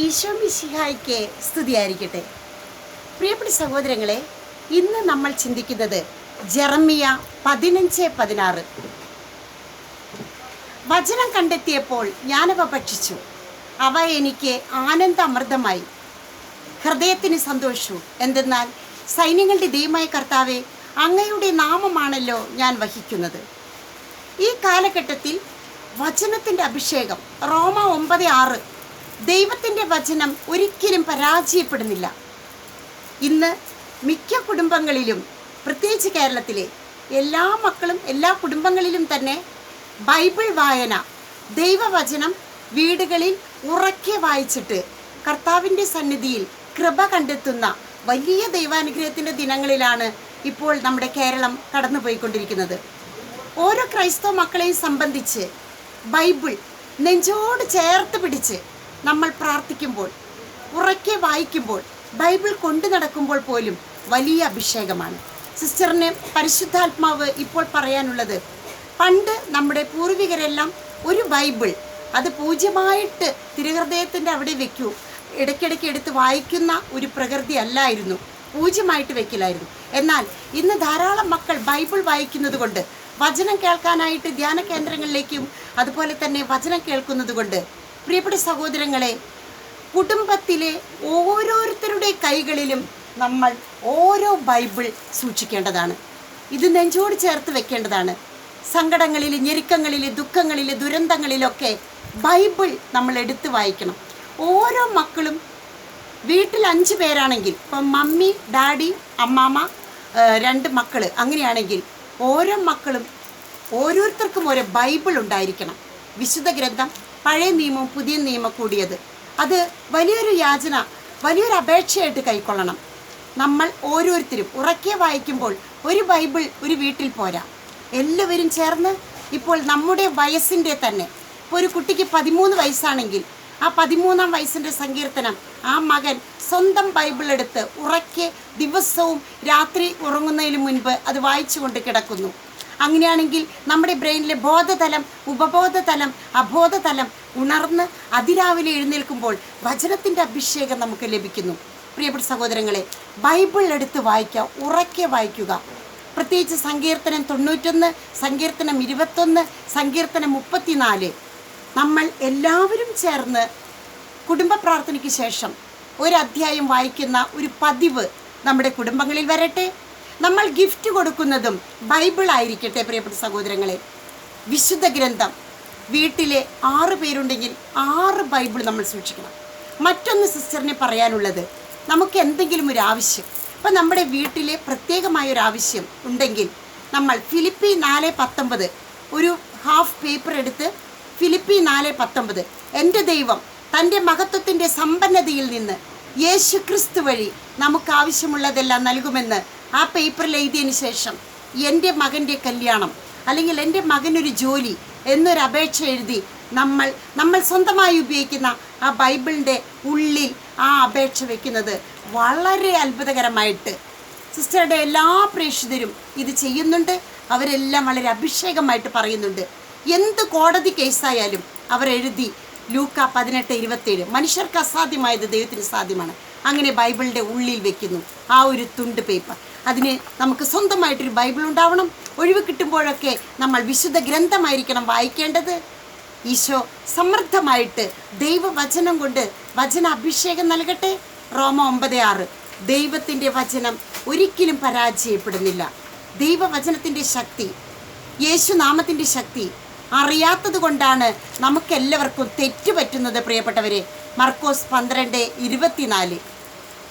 ഈശോ മിശിഹായിക്ക് സ്തുതിയായിരിക്കട്ടെ. പ്രിയപ്പെട്ട സഹോദരങ്ങളെ ഇന്ന് നമ്മൾ ചിന്തിക്കുന്നത് ജെറമിയ പതിനഞ്ച് പതിനാറ്. വചനം കണ്ടെത്തിയപ്പോൾ ഞാനവ ഭക്ഷിച്ചു. അവ എനിക്ക് ആനന്ദ അമൃതമായി ഹൃദയത്തിന് സന്തോഷവും എന്തെന്നാൽ സൈന്യങ്ങളുടെ ദൈവമായ കർത്താവെ അങ്ങയുടെ നാമമാണല്ലോ ഞാൻ വഹിക്കുന്നത്. ഈ കാലഘട്ടത്തിൽ വചനത്തിന്റെ അഭിഷേകം റോമ ഒമ്പത് ആറ് ദൈവത്തിന്റെ വചനം ഒരിക്കലും പരാജയപ്പെടുന്നില്ല. ഇന്ന് മിക്ക കുടുംബങ്ങളിലും പ്രത്യേകിച്ച് കേരളത്തിലെ എല്ലാ മക്കളും എല്ലാ കുടുംബങ്ങളിലും തന്നെ ബൈബിൾ വായന ദൈവവചനം വീടുകളിൽ ഉറക്കെ വായിച്ചിട്ട് കർത്താവിന്റെ സന്നിധിയിൽ കൃപ കണ്ടെത്തുന്ന വലിയ ദൈവാനുഗ്രഹത്തിന്റെ ദിനങ്ങളിലാണ് ഇപ്പോൾ നമ്മുടെ കേരളം കടന്നുപോയിക്കൊണ്ടിരിക്കുന്നത്. ഓരോ ക്രൈസ്തവ മക്കളെയും സംബന്ധിച്ച് ബൈബിൾ നെഞ്ചോട് ചേർത്ത് പിടിച്ച് നമ്മൾ പ്രാർത്ഥിക്കുമ്പോൾ ഉറക്കെ വായിക്കുമ്പോൾ ബൈബിൾ കൊണ്ടു നടക്കുമ്പോൾ പോലും വലിയ അഭിഷേകമാണ്. സിസ്റ്ററിന് പരിശുദ്ധാത്മാവ് ഇപ്പോൾ പറയാനുള്ളത് പണ്ട് നമ്മുടെ പൂർവികരെല്ലാം ഒരു ബൈബിൾ അത് പൂജ്യമായിട്ട് തിരുഹൃദയത്തിന്റെ അവിടെ വെക്കൂ. ഇടയ്ക്കിടയ്ക്ക് എടുത്ത് വായിക്കുന്ന ഒരു പ്രകൃതി അല്ലായിരുന്നു. പൂജ്യമായിട്ട് വെക്കില്ലായിരുന്നു എന്നാൽ ഇന്ന് ധാരാളം മക്കൾ ബൈബിൾ വായിക്കുന്നത് കൊണ്ട് വചനം കേൾക്കാനായിട്ട് ധ്യാന കേന്ദ്രങ്ങളിലേക്കും അതുപോലെ തന്നെ വചനം കേൾക്കുന്നത് കൊണ്ട് പ്രിയപ്പെട്ട സഹോദരങ്ങളെ കുടുംബത്തിലെ ഓരോരുത്തരുടെ കൈകളിലും നമ്മൾ ഓരോ ബൈബിൾ സൂക്ഷിക്കേണ്ടതാണ്. ഇത് നെഞ്ചോട് ചേർത്ത് വെക്കേണ്ടതാണ്. സങ്കടങ്ങളിൽ ഞെരുക്കങ്ങളിൽ ദുഃഖങ്ങളിൽ ദുരന്തങ്ങളിലൊക്കെ ബൈബിൾ നമ്മൾ എടുത്ത് വായിക്കണം. ഓരോ മക്കളും വീട്ടിൽ അഞ്ച് പേരാണെങ്കിൽ ഇപ്പം മമ്മി ഡാഡി അമ്മാമ്മ രണ്ട് മക്കൾ അങ്ങനെയാണെങ്കിൽ ഓരോ മക്കളും ഓരോരുത്തർക്കും ഓരോ ബൈബിൾ ഉണ്ടായിരിക്കണം. വിശുദ്ധ ഗ്രന്ഥം പഴയ നിയമവും പുതിയ നിയമം കൂടിയത്. അത് വലിയൊരു യാചന വലിയൊരു അപേക്ഷയായിട്ട് കൈക്കൊള്ളണം. നമ്മൾ ഓരോരുത്തരും ഉറക്കെ വായിക്കുമ്പോൾ ഒരു ബൈബിൾ ഒരു വീട്ടിൽ പോരാ. എല്ലാവരും ചേർന്ന് ഇപ്പോൾ നമ്മുടെ വയസ്സിന്റെ തന്നെ. ഇപ്പോൾ ഒരു കുട്ടിക്ക് പതിമൂന്ന് വയസ്സാണെങ്കിൽ ആ പതിമൂന്നാം വയസ്സിന്റെ സങ്കീർത്തനം ആ മകൻ സ്വന്തം ബൈബിൾ എടുത്ത് ഉറക്കെ ദിവസവും രാത്രി ഉറങ്ങുന്നതിന് മുൻപ് അത് വായിച്ചുകൊണ്ട് കിടക്കുന്നു. അങ്ങനെയാണെങ്കിൽ നമ്മുടെ ബ്രെയിനിലെ ബോധതലം ഉപബോധതലം അബോധതലം ഉണർന്ന് അതിരാവിലെ എഴുന്നേൽക്കുമ്പോൾ വചനത്തിന്റെ അഭിഷേകം നമുക്ക് ലഭിക്കുന്നു. പ്രിയപ്പെട്ട സഹോദരങ്ങളെ ബൈബിൾ എടുത്ത് വായിക്കുക ഉറക്കെ വായിക്കുക. പ്രത്യേകിച്ച് സങ്കീർത്തനം തൊണ്ണൂറ്റൊന്ന് സങ്കീർത്തനം ഇരുപത്തൊന്ന് സങ്കീർത്തനം മുപ്പത്തിനാല്. നമ്മൾ എല്ലാവരും ചേർന്ന് കുടുംബ പ്രാർത്ഥനയ്ക്ക് ശേഷം ഒരു വായിക്കുന്ന ഒരു പതിവ് നമ്മുടെ കുടുംബങ്ങളിൽ വരട്ടെ. നമ്മൾ ഗിഫ്റ്റ് കൊടുക്കുന്നതും ബൈബിൾ ആയിരിക്കട്ടെ പ്രിയപ്പെട്ട സഹോദരങ്ങളെ. വിശുദ്ധ ഗ്രന്ഥം. വീട്ടിലെ ആറ് പേരുണ്ടെങ്കിൽ ആറ് ബൈബിൾ നമ്മൾ സൂക്ഷിക്കണം. മറ്റൊന്ന് സിസ്റ്ററിനെ പറയാനുള്ളത് നമുക്ക് എന്തെങ്കിലും ഒരു ആവശ്യം. ഇപ്പം നമ്മുടെ വീട്ടിലെ പ്രത്യേകമായ ഒരു ആവശ്യം ഉണ്ടെങ്കിൽ നമ്മൾ ഫിലിപ്പി നാല് പത്തൊമ്പത് ഒരു ഹാഫ് പേപ്പർ എടുത്ത് ഫിലിപ്പി നാല് പത്തൊമ്പത്. എന്റെ ദൈവം തന്റെ മഹത്വത്തിന്റെ സമ്പന്നതയിൽ നിന്ന് യേശു ക്രിസ്തു വഴി നമുക്ക് ആവശ്യമുള്ളതെല്ലാം നൽകുമെന്ന് ആ പേപ്പറിൽ എഴുതിയതിന് ശേഷം എന്റെ മകന്റെ കല്യാണം അല്ലെങ്കിൽ എന്റെ മകനൊരു ജോലി എന്നൊരു അപേക്ഷ എഴുതി നമ്മൾ നമ്മൾ സ്വന്തമായി ഉപയോഗിക്കുന്ന ആ ബൈബിളിന്റെ ഉള്ളിൽ ആ അപേക്ഷ വയ്ക്കുന്നത് വളരെ അത്ഭുതകരമായിട്ട് സിസ്റ്ററുടെ എല്ലാ പ്രേക്ഷിതരും ഇത് ചെയ്യുന്നുണ്ട്. അവരെല്ലാം വളരെ അഭിഷേകമായിട്ട് പറയുന്നുണ്ട്. എന്ത് കോടതി കേസായാലും അവരെഴുതി ലൂക്ക പതിനെട്ട് ഇരുപത്തേഴ്. മനുഷ്യർക്ക് അസാധ്യമായത് ദൈവത്തിന് സാധ്യമാണ്. അങ്ങനെ ബൈബിളിന്റെ ഉള്ളിൽ വെക്കുന്നു. ആ ഒരു തുണ്ട് പേപ്പർ. അതിന് നമുക്ക് സ്വന്തമായിട്ടൊരു ബൈബിൾ ഉണ്ടാവണം. ഒഴിവ് കിട്ടുമ്പോഴൊക്കെ നമ്മൾ വിശുദ്ധ ഗ്രന്ഥമായിരിക്കണം വായിക്കേണ്ടത്. ഈശോ സമൃദ്ധമായിട്ട് ദൈവവചനം കൊണ്ട് വചന അഭിഷേകം നൽകട്ടെ. റോമ ഒമ്പത് ആറ്. ദൈവത്തിന്റെ വചനം ഒരിക്കലും പരാജയപ്പെടുന്നില്ല. ദൈവവചനത്തിന്റെ ശക്തി യേശുനാമത്തിന്റെ ശക്തി അറിയാത്തത് കൊണ്ടാണ് നമുക്കെല്ലാവർക്കും തെറ്റുപറ്റുന്നത് പ്രിയപ്പെട്ടവരെ. മർക്കോസ് പന്ത്രണ്ട് ഇരുപത്തിനാല്.